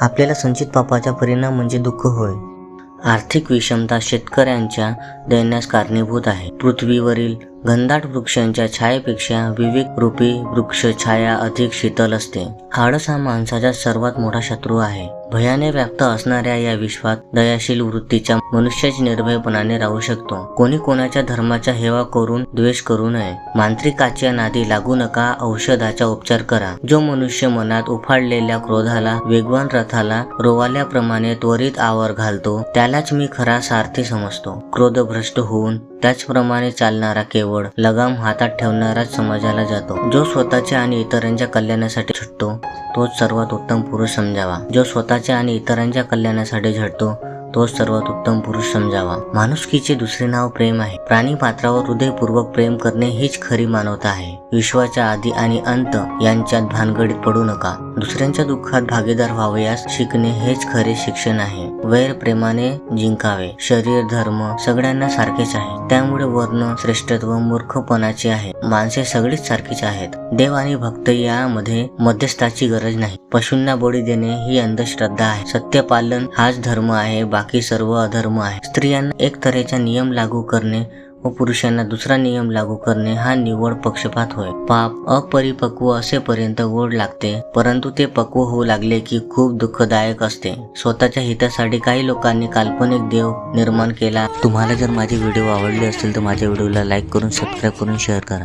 आपल्याला संचित पापाचा परिणाम म्हणजे दुःख होय. आर्थिक विषमता शेतकऱ्यांच्या दैन्यास कारणीभूत आहे. पृथ्वीवरील घनदाट वृक्षांच्या छायेपेक्षा विवेक रूपी वृक्ष छाया अधिक शीतल असते. हाडस हा माणसाचा सर्वात मोठा शत्रू आहे. भयाने व्याप्त असणाऱ्या या विश्वात दयाशील वृत्तीच्या मनुष्याच निर्भयपणाने राहू शकतो. कोणी कोणाच्या धर्माचा हेवा करून द्वेष करू नये. मांत्रिकाच्या नादी लागू नका औषधाचा उपचार करा. जो मनुष्य मनात उफाडलेल्या क्रोधाला वेगवान रथाला रोवाल्याप्रमाणे त्वरित आवर घालतो त्यालाच मी खरा सारथी समजतो. क्रोधभ्रष्ट होऊन त्याचप्रमाणे चालणारा केवळ लगाम हातात ठेवणाराच समाजाला जातो. जो स्वतःच्या आणि इतरांच्या कल्याणासाठी झटतो तोच सर्वात उत्तम पुरुष समजावा. जो स्वतःच्या आणि इतरांच्या कल्याणासाठी झटतो तोच सर्वात उत्तम पुरुष समजावा. माणुसकीचे दुसरे नाव प्रेम आहे. प्राणी पात्रावर हृदयपूर्वक प्रेम करणे हीच खरी मानवता आहे. विश्वाच्या आधी आणि अंत यांच्यात भानगडीत पडू नका. दुसऱ्यांच्या दुःखात भागीदार व्हावयास शिकणे हेच खरे शिक्षण आहे. वैर प्रेमाने जिंकावे. शरीर धर्म सगळ्यांना सारखेच आहे. त्यामुळे वर्ण श्रेष्ठत्व मूर्खपणाचे आहे. माणसे सगळीच सारखीच आहेत. देव आणि भक्त यामध्ये मध्यस्थाची गरज नाही. पशूंना बळी देणे ही अंधश्रद्धा आहे. सत्यपालन हाच धर्म आहे. बाकी सर्व अधर्म आहे. स्त्रियांना एक तऱ्हेचा नियम लागू करणे व पुरुषांना दुसरा नियम लागू करणे हा निवड पक्षपात होय. पाप अपरिपक्व असेपर्यंत गोड लागते परंतु ते पक्व होऊ लागले की खूप दुःखदायक असते. स्वतःच्या हितासाठी काही लोकांनी काल्पनिक देव निर्माण केला. तुम्हाला जर माझे व्हिडिओ आवडले असतील तर माझ्या व्हिडिओला लाईक करून सबस्क्राईब करून शेअर करा.